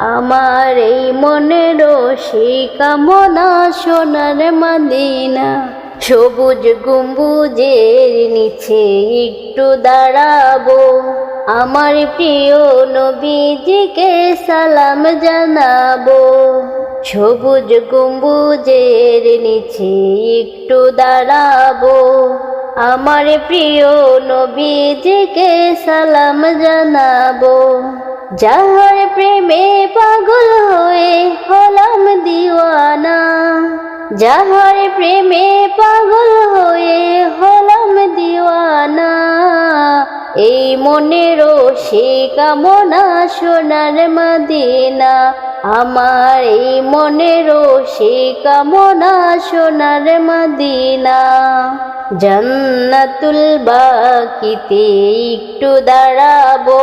আমার এই মনের সেই কামনা সোনার মাদিনা। সবুজ গম্বুজের নিচে একটু দাঁড়াবো। আমার প্রিয় নবীজিকে সালাম জানাব। সবুজ গম্বুজের নিচে একটু দাঁড়াবো। আমার প্রিয় নবীজিকে সালাম জানাব। যাহার প্রেমে পাগল হয়ে হলাম দিওয়ানা, যাহার প্রেমে পাগল হয়ে হলাম দিওয়ানা, এই মনেরও সে কামনা সোনার মদিনা, আমার এই মনেরও সে কামনা সোনার মদিনা। জান্নাতুল বাকিতে একটু দাঁড়াবো।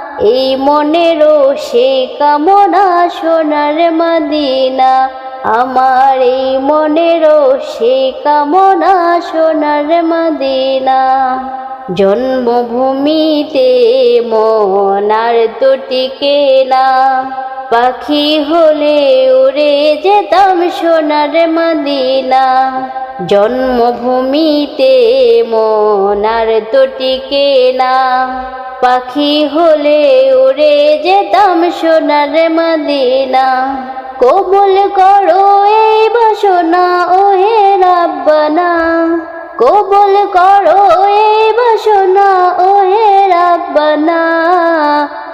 এই মনেরও সে কামনা সোনার মদিনা। আমার এই মনেরও সে কামনা সোনার মদিনা। জন্মভূমিতে মনার তো টিকে না পাখি হলে উড়ে যেতাম সোনার মদিনা। জন্মভূমিতে মনার তো টিকে না পাখি হলে উড়ে যেতাম সোনার মদিনা। কবুল করো এই বাসনা, ওহে রাব্বানা। কবুল করো এই বাসনা, ওহে রাব্বানা।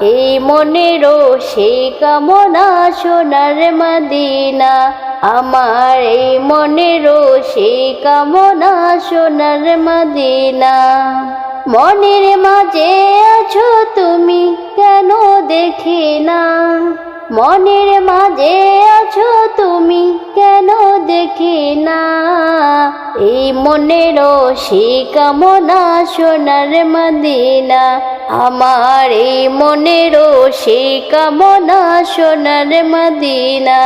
এই মনেরও সেই কামনা সোনার মদিনা। আমার এই মনেরও সেই কামনা সোনার মদিনা। মনের মাঝে আছো তুমি কেন দেখি না? মনের মাঝে আছো তুমি কেন দেখি না? এই মনেরও সেই কামনা সোনার মদিনা, আমার এই মনেরও সে কামনা সোনার মদিনা।